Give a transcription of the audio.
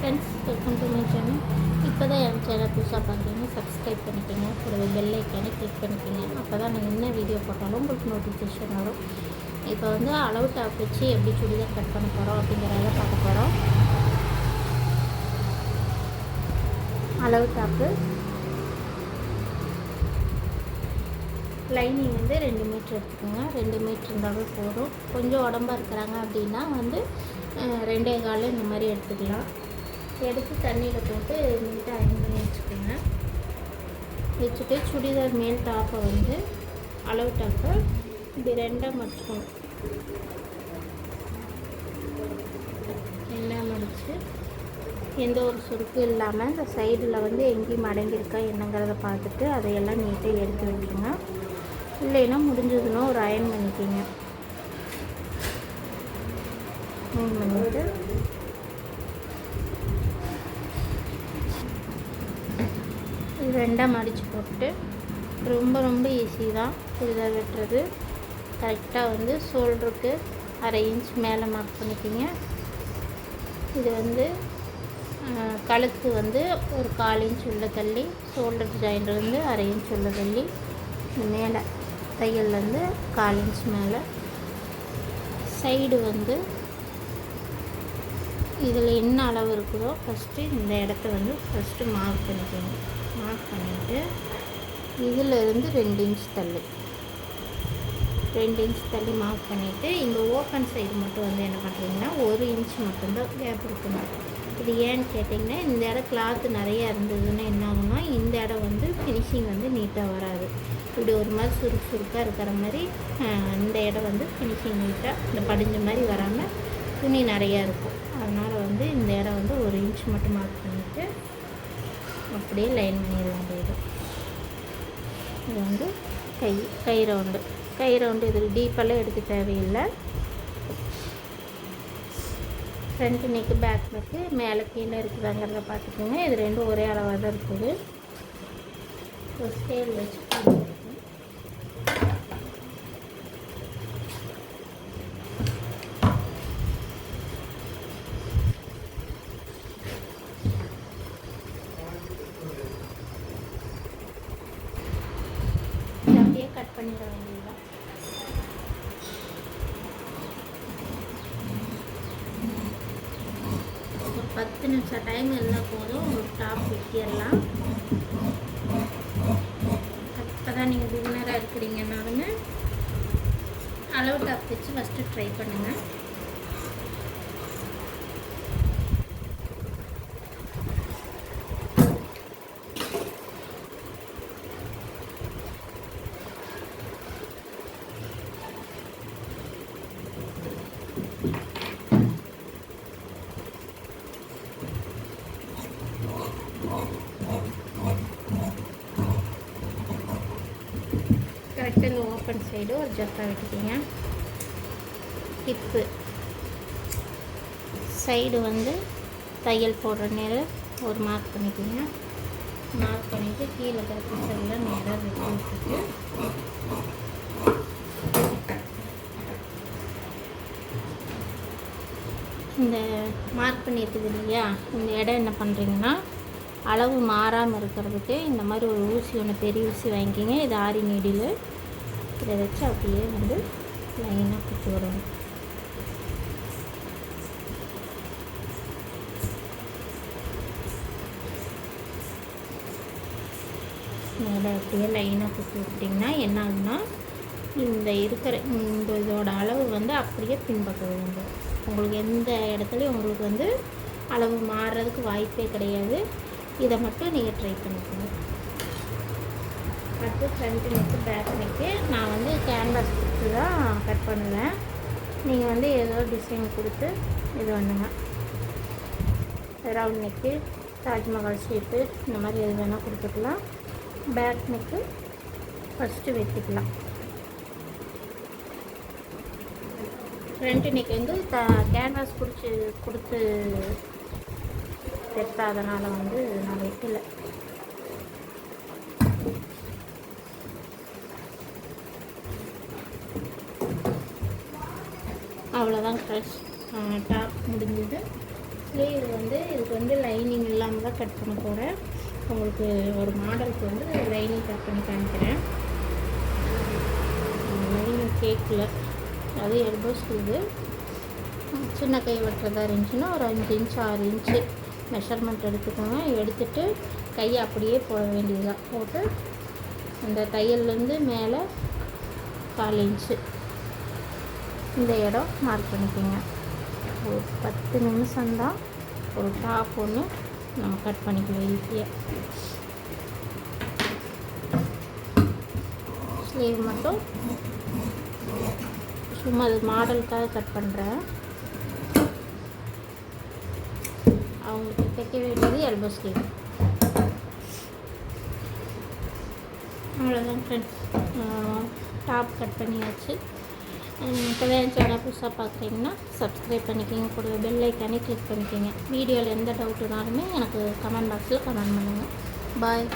Friends welcome to my channel இப்போ தான் என் channel புதுசாக பார்க்குறீங்க சப்ஸ்கிரைப் பண்ணிக்கோங்க. கூடவே பெல் ஐக்கானே கிளிக் பண்ணிக்கோங்க. அப்போ தான் நான் என்ன வீடியோ போட்டாலும் உங்களுக்கு நோட்டிஃபிகேஷன் வரும். இப்போ வந்து அளவு டாப் வச்சு எப்படி சுடிதார் கட் பண்ண போகிறோம் அப்படிங்கிறத பார்க்க போகிறோம் அளவு டாப்பு லைனிங் வந்து ரெண்டு மீட்ரு எடுத்துக்கோங்க. ரெண்டு மீட்ரு இருந்தாவே போதும். கொஞ்சம் உடம்பா இருக்கிறாங்க அப்படின்னா வந்து ரெண்டே கால் இந்த மாதிரி எடுத்துக்கலாம். எடுத்து தண்ணியில் போட்டு நீட்டாக அயன் பண்ணி வச்சுக்கோங்க. வச்சுட்டு சுடிதார் மேல் டாப்பை வந்து அளவு டாப்பை இப்படி ரெண்டாக மடிச்சுக்கணும் ரெண்டாக மடித்து எந்த ஒரு சுருக்கும் இல்லாமல் இந்த சைடில் வந்து எங்கேயும் மடங்கியிருக்கா என்னங்கிறத பார்த்துட்டு அதையெல்லாம் நீட்டாக எடுத்து வைக்கணும் இல்லைன்னா முடிஞ்சதுன்னா ஒரு அயன் பண்ணிக்கிங்க. அயன் பண்ணிவிட்டு ரெண்டாக மடித்து போட்டு ரொம்ப ரொம்ப ஈஸி தான் சுடிதார் வெட்டுறது. கரெக்டாக வந்து ஷோல்டருக்கு அரை இன்ச் மேலே மார்க் பண்ணிக்கிங்க. இது வந்து கழுத்து வந்து ஒரு கால் இன்ச் உள்ள தள்ளி ஷோல்டர் ஜாயிண்ட் வந்து அரை இன்ச் உள்ள தள்ளி மேலே தையல்லேருந்து கால் இன்ச் மேலே. சைடு வந்து இதில் என்ன அளவு இருக்குதோ ஃபஸ்ட்டு இந்த இடத்த வந்து ஃபஸ்ட்டு மார்க் பண்ணிக்கணும் மார்க் பண்ணிவிட்டு இதில் இருந்து ரெண்டு இன்ச் தள்ளி. ரெண்டு இன்ச் தள்ளி மார்க் பண்ணிவிட்டு இந்த ஓப்பன் சைடு மட்டும் வந்து என்ன பண்ணுறீங்கன்னா ஒரு இன்ச் மட்டும்தான் கேப் இருக்கணும் இது ஏன்னு கேட்டிங்கன்னா இந்த இடம் கிளாத்து நிறையா இருந்ததுன்னா என்ன ஆகும்னா இந்த இடம் வந்து ஃபினிஷிங் வந்து நீட்டாக வராது. இப்படி ஒரு மாதிரி சுருக்கு இருக்கிற மாதிரி இந்த இடம் வந்து ஃபினிஷிங் நீட்டாக இந்த படிஞ்ச மாதிரி வராமல் துணி நிறையா இருக்கும். அதனால் வந்து இந்த இடம் வந்து ஒரு இன்ச் மட்டும் மார்க் பண்ணிவிட்டு அப்படியே லைன் பண்ணிட வேண்டியது இது வந்து கை கை ரவுண்டு கை ரவுண்டு இதில் டீப்பெல்லாம் எடுக்க தேவையில்லை. ஃப்ரண்ட் நெக்கு பேக் நெக்கு மேலே கீழே இருக்குதாங்கிறத பார்த்துக்கோங்க. இது ரெண்டும் ஒரே அளவாக தான் இருக்குது. ஒரு ஸ்கேல் வச்சு பண்ணிக்கோங்க. இதை அப்படியே கட் பண்ணிட வேண்டியதுதான் ஒரு பத்து நிமிஷம் டைம் இருந்தால் போதும். உங்களுக்கு டாப் வெட்டிடலாம். அப்போ தான் நீங்கள் பிகினராக இருக்கிறீங்கன்னாலுமே அளவு டாப் வச்சு ஃபஸ்ட்டு ட்ரை பண்ணுங்கள் கரெக்டாக இந்த ஓப்பன் சைடு ஒரு ஜக்கா வெட்டிக்கிங்க. ஹிப்பு சைடு வந்து தையல் போடுற நேரம் ஒரு மார்க் பண்ணிக்கோங்க. மார்க் பண்ணிவிட்டு கீழே இருக்கிற பிசரில் நேராக வெட்டி விட்டுட்டு. இந்த மார்க் பண்ணியிருக்குது இல்லையா? இந்த இடம் என்ன பண்ணுறீங்கன்னா அளவு மாறாமல் இருக்கிறதுக்கு இந்த மாதிரி ஒரு ஊசி ஒன்று பெரிய ஊசி வாங்கிக்கிங்க. இது ஆரி நீடில். இதை வச்சு அப்படியே வந்து லைனாக குத்தி விடணும். மேலே அப்படியே லைனாக குத்தி விட்டிங்கன்னா என்ன ஆகுன்னா இந்த இருக்கிற இந்த இதோட அளவு வந்து அப்படியே பின்பக்கம் விழுந்துடும் உங்களுக்கு எந்த இடத்துலையும் உங்களுக்கு வந்து அளவு மாறுறதுக்கு வாய்ப்பே கிடையாது. இதை மட்டும் நீங்கள் ட்ரை பண்ணிக்கோங்க. கட்டு ஃப்ரண்ட் நெக்கு பேக் நெக்கு நான் வந்து கேன்வாஸ் கொடுத்து தான் கட் பண்ணுவேன். நீங்கள் வந்து ஏதோ டிசைன் கொடுத்து இது பண்ணுங்க. ரவுண்ட் நெக்கு தாஜ்மஹால் ஷேப்பு இந்த மாதிரி எது வேணால் கொடுத்துக்கலாம். பேக் நெக்கு ஃபஸ்ட்டு வெட்டிக்கலாம். ஃப்ரண்ட் நெக் வந்து த கேன்வாஸ் பிடிச்சி கொடுத்து தைக்காதனால வந்து நான் வைக்கல அவ்வளோதான் ஃப்ரெஷ் டாப் முடிஞ்சது. ஸ்லீவ் வந்து இதுக்கு வந்து லைனிங் இல்லாமல் தான் கட் பண்ண போகிறேன் உங்களுக்கு ஒரு மாடலுக்கு வந்து லைனிங் கட் பண்ணி காமிக்கிறேன். லைனிங் கேக்கில். அது எல்போ ஸ்லீவு சின்ன கை வெட்டுறதா இருந்துச்சுன்னா ஒரு அஞ்சு இன்ச் ஆறு இன்ச்சு மெஷர்மெண்ட் எடுத்துக்கோங்க. எடுத்துட்டு கையை அப்படியே போட வேண்டியதுதான். போட்டு அந்த தையல்லேருந்து மேலே கால் இன்ச்சு இந்த இடம் மார்க் பண்ணிக்கோங்க. ஒரு பத்து நிமிஷம்தான் ஒரு டாப் ஒன்று நம்ம கட் பண்ணிக்கலாம் ஈஸியாக ஸ்லீவ் மட்டும் சும்மா அது மாடலுக்காக கட் பண்ணுறேன் அவங்களுக்கு தைக்க வேண்டியது எல்போ ஸ்லீவ் அவ்வளோதான் ஃப்ரெண்ட்ஸ் டாப் கட் பண்ணியாச்சு. இப்போ சேனல் புதுசாக பார்க்குறீங்கன்னா சப்ஸ்கிரைப் பண்ணிக்கோங்க. கூட பெல் ஐக்கானே கிளிக் பண்ணிக்கோங்க. வீடியோவில் எந்த டவுட்டுனாலுமே எனக்கு கமெண்ட் பாக்ஸில் கமெண்ட் பண்ணுங்கள் பாய்